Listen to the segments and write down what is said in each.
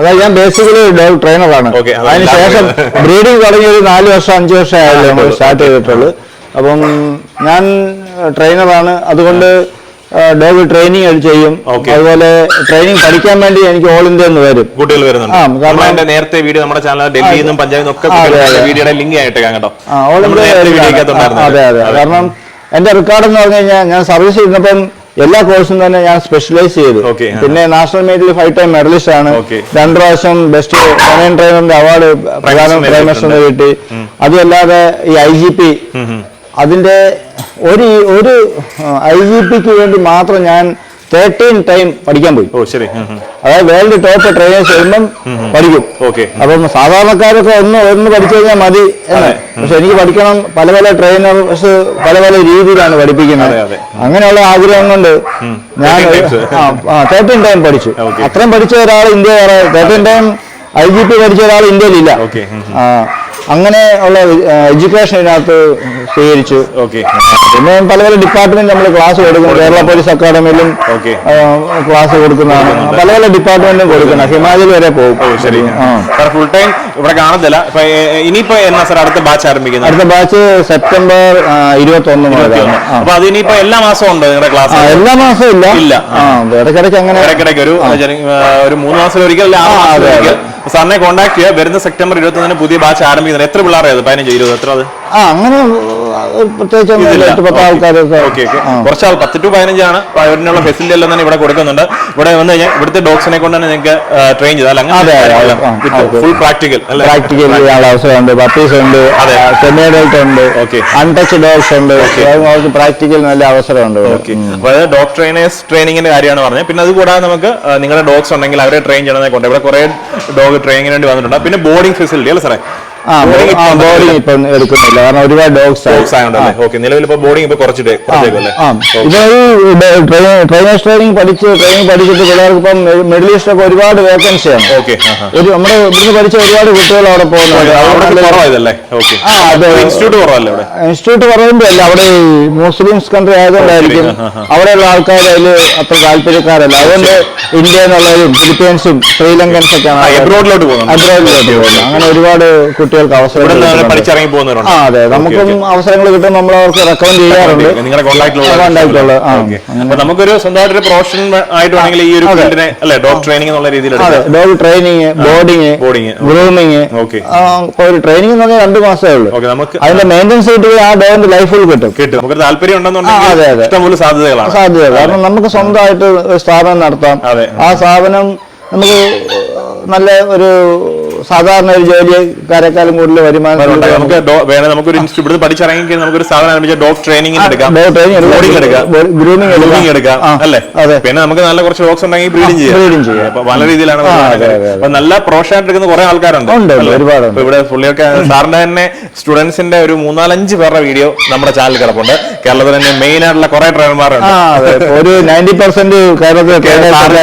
അതായത് ഞാൻ basically dog ട്രെയിനറാണ് അതിനുശേഷം ബ്രീഡിംഗ് തുടങ്ങി ഒരു നാല് വർഷം അഞ്ച് വർഷം ആയല്ലോ നമ്മൾ സ്റ്റാർട്ട് ചെയ്തിട്ടുള്ളൂ. അപ്പം ഞാൻ ട്രെയിനറാണ് അതുകൊണ്ട് ഡോഗ് ട്രെയിനിങ് ചെയ്യും. അതുപോലെ ട്രെയിനിങ് പഠിക്കാൻ വേണ്ടി എനിക്ക് ഓൾ ഇന്ത്യ എന്ന് വരും. കുട്ടികൾ വരുന്നുണ്ട്. നേരത്തെ വീഡിയോ നമ്മുടെ ചാനൽ ഡൽഹിയിൽ നിന്നും പഞ്ചാബിൽ നിന്നും ഒക്കെ. വീഡിയോയുടെ ലിങ്ക് ആയിട്ട് കേട്ടോ. അതെ അതെ. കാരണം എന്റെ റെക്കോർഡ് എന്ന് പറഞ്ഞു കഴിഞ്ഞാൽ ഞാൻ സർവീസ് ചെയ്തപ്പം എല്ലാ കോഴ്സും തന്നെ ഞാൻ സ്പെഷ്യലൈസ് ചെയ്തു. പിന്നെ നാഷണൽ മീറ്റിൽ ഫൈവ് ടൈം മെഡലിസ്റ്റ് ആണ്. രണ്ടു പ്രാവശ്യം ബെസ്റ്റ് ഫൊമൈൻ ട്രെയിനറിന്റെ അവാർഡ് പ്രധാന പ്രൈമേഷന് കിട്ടി അതുമല്ലാതെ ഈ ഐ ജി പി അതിന്റെ ഒരു ഒരു ഐ ജി പിക്ക് വേണ്ടി മാത്രം ഞാൻ തേർട്ടീൻ ടൈം പഠിക്കാൻ പോയി. ഓ ശരി. അതായത് വേൾഡ് ടോപ്പ് ട്രെയിനേഴ്സ് വരുമ്പം പഠിക്കും. ഓക്കെ. അപ്പം സാധാരണക്കാരൊക്കെ ഒന്ന് ഒന്ന് പഠിച്ചു കഴിഞ്ഞാൽ മതി എന്ന്. പക്ഷെ എനിക്ക് പഠിക്കണം പല പല ട്രെയിനേഴ്സ് പല പല രീതിയിലാണ് പഠിപ്പിക്കുന്നത്. അങ്ങനെയുള്ള ആഗ്രഹം കൊണ്ട് ഞാൻ 13 times. തേർട്ടീൻ ടൈം പഠിച്ചു. അത്രയും പഠിച്ച ഒരാൾ India thirteen time I G P പഠിച്ച ഒരാൾ ഇന്ത്യയിലില്ല. അങ്ങനെ ഉള്ള എഡ്യൂക്കേഷൻ ഇതിനകത്ത് സ്വീകരിച്ചു. ഓക്കെ പിന്നെ പല പല ഡിപ്പാർട്ട്മെന്റ് നമ്മൾ ക്ലാസ് കൊടുക്കുന്നു. കേരള പോലീസ് അക്കാദമിയിലും ക്ലാസ് കൊടുക്കുന്നതാണ്. പല പല ഡിപ്പാർട്ട്മെന്റും കൊടുക്കണം ഹിമാചൽ വരെ പോകും. ഫുൾ ടൈം ഇവിടെ കാണത്തില്ല. ഇനിയിപ്പോ എന്നാ സാർ അടുത്ത ബാച്ച് ആരംഭിക്കുന്നത്? അടുത്ത ബാച്ച് സെപ്റ്റംബർ ഇരുപത്തി ഒന്ന് ആ. അപ്പൊ അതിനിപ്പോ എല്ലാ മാസവും ഉണ്ട് നിങ്ങളുടെ ക്ലാസ് എല്ലാ മാസവും ഇല്ല. ഇല്ല. ഇടയ്ക്കിടയ്ക്ക് അങ്ങനെ ഇടയ്ക്കിടയ്ക്ക് ഒരു ഒരു മൂന്ന് മാസം സാറിനെ കോൺടാക്ട് ചെയ്യുക. വരുന്ന സെപ്റ്റംബർ ഇരുപത്തൊന്നിന് പുതിയ ബാച്ച് ആരംഭിക്കുന്നത് എത്ര പിള്ളേരെ അത് പതിനഞ്ച് ഇരുപത്? എത്ര അത്? ആ അങ്ങനെ പ്രത്യേകിച്ച് ഒന്നും പത്ത് ആൾക്കാരൊക്കെ. കുറച്ച് ആൾ പത്ത് ടു പതിനഞ്ചാണ് അവരിനുള്ള ഫെസിലിറ്റി എല്ലാം തന്നെ ഇവിടെ കൊടുക്കുന്നുണ്ട്. ഇവിടെ വന്നു കഴിഞ്ഞാൽ ഇവിടുത്തെ ഡോഗ്സിനെ കൊണ്ട് തന്നെ നിങ്ങൾക്ക് ട്രെയിൻ ചെയ്താൽ അതെ. ഫുൾ പ്രാക്ടിക്കൽ പ്രാക്ടിക്കൽ ചെയ്യാനുള്ള അവസരമുണ്ട് പപ്പീസ് ഉണ്ട്. സെമിയഡൽട്ട് ഉണ്ട്. അൺടച്ച് ഡോഗ്സ് ഉണ്ട്. അവർക്ക് പ്രാക്ടിക്കൽ നല്ല അവസരമുണ്ട് അതായത് ഡോഗ് ട്രെയിനേഴ്സ് ട്രെയിനിങ്ങിന്റെ കാര്യമാണ് പറഞ്ഞത്. പിന്നെ അത് കൂടാതെ നമുക്ക് നിങ്ങളുടെ ഡോഗ്സ് ഉണ്ടെങ്കിൽ അവരെ ട്രെയിൻ ചെയ്യണമെന്നേ കൊണ്ട് ഇവിടെ കുറെ ഡോഗ് ട്രെയിനിങ്ങിന് വേണ്ടി വന്നിട്ടുണ്ട്. പിന്നെ ബോർഡിംഗ് ഫെസിലിറ്റി അല്ലേ സാറേ? ബോർഡിംഗ് ഇപ്പൊ എടുക്കുന്നില്ല. കാരണം ഒരുപാട് ഡോഗ്സ് നിലവിൽ ഇപ്പൊ ബോർഡിംഗ് ഇപ്പൊ കുറച്ചിട്ട് ട്രെയിനേഴ്സ് ട്രെയിനിങ് പഠിച്ച് ട്രെയിനിങ് പഠിച്ചിട്ട് പിള്ളേർക്ക് ഇപ്പം മിഡിൽ ഈസ്റ്റ് ഒക്കെ ഒരുപാട് വേക്കൻസിയാണ് ഒരു നമ്മുടെ ഇവിടുന്ന് പഠിച്ച ഒരുപാട് കുട്ടികൾ അവിടെ പോകുന്നുണ്ട്. ഇൻസ്റ്റിറ്റ്യൂട്ട് ഇൻസ്റ്റിറ്റ്യൂട്ട് അല്ല അവിടെ? മുസ്ലിംസ് കൺട്രി ആയതുകൊണ്ടായിരിക്കും. അവിടെയുള്ള ആൾക്കാർ അതിൽ അത്ര താല്പര്യക്കാരല്ല. അതുകൊണ്ട് ഇന്ത്യ എന്നുള്ളവരും ഫിലിപ്പീൻസും ശ്രീലങ്കൻസ് ഒക്കെയാണ് അബ്രോഡിലോട്ട് പോകുന്നത് അബ്രോഡിലോട്ട് പോകുന്നത് അങ്ങനെ ഒരുപാട് കുട്ടികൾക്ക് അവസരം. പഠിച്ചിറങ്ങി പോകുന്നവരുണ്ട്. ആ അതെ നമുക്കും അവസരങ്ങൾ കിട്ടും നമ്മൾ അവർക്ക് റെക്കമെൻഡ് ചെയ്യാറുണ്ട്. നിങ്ങളുടെ കോൺടാക്റ്റിലുള്ള അപ്പൊ നമുക്കൊരു സ്വന്തമായിട്ടൊരു പ്രൊഫഷൻ ആയിട്ട് വേണമെങ്കിൽ ഈ ഒരു അതെ. ഫീൽഡിനെ അല്ലെ ഡോഗ് ട്രെയിനിങ് എന്നുള്ള രീതിയിൽ ഡോഗ് ട്രെയിനിങ് ബോർഡിങ് ഗ്രൂമിങ്. ഒരു ട്രെയിനിങ് എന്ന് പറഞ്ഞാൽ രണ്ട് മാസമേ ഉള്ളൂ. നമുക്ക് അതിന്റെ മെയിന്റെനൻസ് കിട്ടുകയും ആ ഡോഗിന്റെ ലൈഫിൽ കിട്ടും. കിട്ടും. നമുക്ക് താല്പര്യം ഉണ്ടെന്നുണ്ടെങ്കിൽ. ഇഷ്ടംപോലെ സാധ്യതകളാണ്. സാധ്യത കാരണം നമുക്ക് സ്വന്തമായിട്ട് സ്ഥാപനം നടത്താം. ആ സ്ഥാപനം നമുക്ക് നല്ല ഒരു സാധാരണ ഒരു ജോലിക്കാരെക്കാളും കൂടുതൽ വരുമാനം. നമുക്ക് ഡോ- വേണേ നമുക്കൊരു ഇൻസ്റ്റിറ്റ്യൂട്ട് ഇവിടുന്ന് പഠിച്ചിറങ്ങി നമുക്ക് ഒരു സ്ഥാപനം ആരംഭിച്ച ഡോഗ് ട്രെയിനിങ്ങിന് എടുക്കാം. ട്രെയിനിങ് എടുക്കാം. എടുക്കാം. അല്ലേ? പിന്നെ നമുക്ക് നല്ല കുറച്ച് ഡോഗ്സ് ഉണ്ടെങ്കിൽ ബ്രീഡിംഗ് ചെയ്യാം. പല രീതിയിലാണ്. അപ്പൊ നല്ല എടുക്കുന്ന കുറെ ആൾക്കാരുണ്ട്. ഇവിടെ പുള്ളിയൊക്കെ സാറിന്റെ തന്നെ സ്റ്റുഡൻസിന്റെ ഒരു മൂന്നാലഞ്ച് പേരുടെ വീഡിയോ നമ്മുടെ ചാനൽ കിടപ്പുണ്ട്. കേരളത്തിൽ തന്നെ മെയിൻ ആയിട്ടുള്ള കുറെ ട്രെയിനർമാരുണ്ട് ഒരു നയന്റി പെർസെന്റ് ഒക്കെ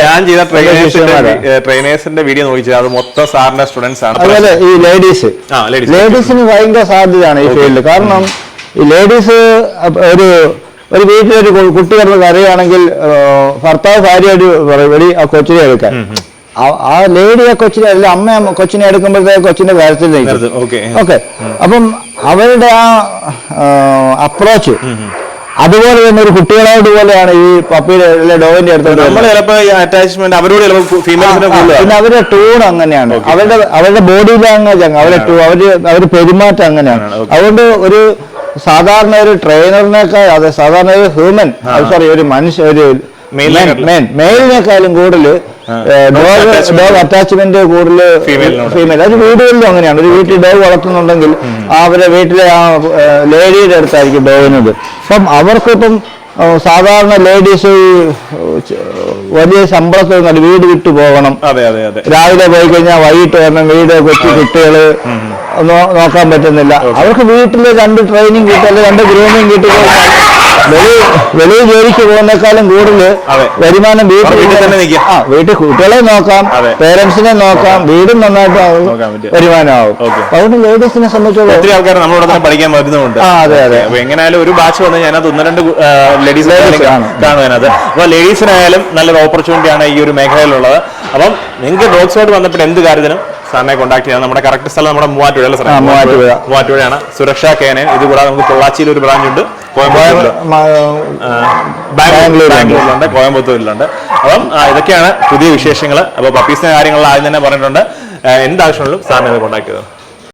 ഞാൻ ചെയ്ത ട്രെയിനേഴ്സിന്റെ ട്രെയിനേഴ്സിന്റെ വീഡിയോ നോക്കിച്ചത് അത് മൊത്തം സാറിന്റെ സ്റ്റുഡൻസ് ആണ് അതുപോലെ ഈ ലേഡീസ് ലേഡീസിന് ഭയങ്കര സാധ്യതയാണ് ഈ ഫീൽഡ് കാരണം ഈ ലേഡീസ് ഒരു ഒരു വീട്ടിലൊരു കുട്ടി കിടന്ന് കരയുകയാണെങ്കിൽ ഭർത്താവ് ഭാര്യയായിട്ട് വെടി ആ കൊച്ചിനെ എടുക്കാൻ. ആ- ലേഡി ആ കൊച്ചിനെ അല്ല അമ്മ കൊച്ചിനെ എടുക്കുമ്പോഴത്തേക്ക് കൊച്ചിന്റെ കാര്യത്തിൽ ഓക്കെ അപ്പം അവരുടെ ആ അപ്രോച്ച് അതുപോലെ തന്നെ ഒരു കുട്ടികളോട് പോലെയാണ് ഈ പപ്പിയുടെ ഡോഗിന്റെ അടുത്ത് അറ്റാച്ച്മെന്റ് അവരോട് പിന്നെ അവരുടെ ടൂൺ അങ്ങനെയാണ്. അവരുടെ അവരുടെ ബോഡി ലാംഗ്വേജ് അങ്ങ് അവരുടെ ടൂ അവർ അവർ പെരുമാറ്റം അങ്ങനെയാണ്. അതുകൊണ്ട് ഒരു സാധാരണ ഒരു ട്രെയിനറിനേക്കാൾ അതെ സാധാരണ ഒരു ഹ്യൂമൻ സോറി ഒരു മനുഷ്യ ഒരു മെയിലിനേക്കാളും കൂടുതൽ ഡോഗ്. ഡോഗ് അറ്റാച്ച്മെന്റ് കൂടുതൽ. ഫീമെയിൽ അത് വീടുകളിലും അങ്ങനെയാണ്. ഒരു വീട്ടിൽ ഡോഗ് വളർത്തുന്നുണ്ടെങ്കിൽ അവരെ വീട്ടിലെ ആ ലേഡിയുടെ അടുത്തായിരിക്കും ഡോഗിനത് അപ്പം അവർക്കിപ്പം സാധാരണ ലേഡീസ് വലിയ ശമ്പളത്തിൽ വീട് വിട്ടു പോകണം. അതെ അതെ അതെ. രാവിലെ പോയി കഴിഞ്ഞാൽ വൈകിട്ട് വരണം വീട് കൊച്ചു കുട്ടികൾ നോക്കാൻ പറ്റുന്നില്ല. അവർക്ക് വീട്ടിൽ രണ്ട് ട്രെയിനിങ് കിട്ടി അല്ലെങ്കിൽ രണ്ട് ഗ്രൂമിങ് കിട്ടി വെളിയിൽ ജോലിക്ക് പോകുന്നേക്കാളും കൂടുതൽ. വരുമാനം വീട്ടിൽ ആ വീട്ടിൽ കുട്ടികളെ നോക്കാം. പേരൻസിനെ നോക്കാം വീടും നന്നായിട്ട്. വരുമാനമാവും അതുകൊണ്ട് ലേഡീസിനെ സംബന്ധിച്ചോളം ഒത്തിരി ആൾക്കാർ നമ്മളോട് തന്നെ പഠിക്കാൻ വരുന്നുണ്ട് ആ, അതെ, അതെ. അപ്പൊ എങ്ങനെയായാലും ഒരു ബാച്ച് വന്ന് ഞാനത് ഒന്ന് രണ്ട് ലേഡീസ് Ladies കാണും. കാണും അതിനകത്ത് അപ്പൊ ലേഡീസിനായാലും നല്ലൊരു ഓപ്പർച്യൂണിറ്റി ആണ് ഈ ഒരു മേഖലയിലുള്ളത് അപ്പം നിങ്ങൾക്ക് ഡോഗ്സുമായിട്ട് വന്നപ്പോൾ എന്ത് കാര്യത്തിനും സാറിനെ കോൺടാക്ട് ചെയ്യാം. നമ്മുടെ കറക്റ്റ് സ്ഥലം നമ്മുടെ മൂവാറ്റുപുഴ അല്ലേ സാറേ? മൂവാറ്റുപുഴ. മൂവാറ്റുപുഴയാണ്. സുരക്ഷാ കേന. ഇത് കൂടാതെ നമുക്ക് പൊള്ളാച്ചിയിൽ ഒരു ബ്രാഞ്ച് ഉണ്ട്. ബാംഗ്ലൂരിലുണ്ട്. കോയമ്പത്തൂരിലുണ്ട്. അപ്പം ഇതൊക്കെയാണ് പുതിയ വിശേഷങ്ങൾ അപ്പോൾ പപ്പീസിന്റെ കാര്യങ്ങളിൽ ആദ്യം തന്നെ പറഞ്ഞിട്ടുണ്ട്. എന്താവശ്യമുള്ളൂ സാറിനെ കോൺടാക്ട് ചെയ്തത്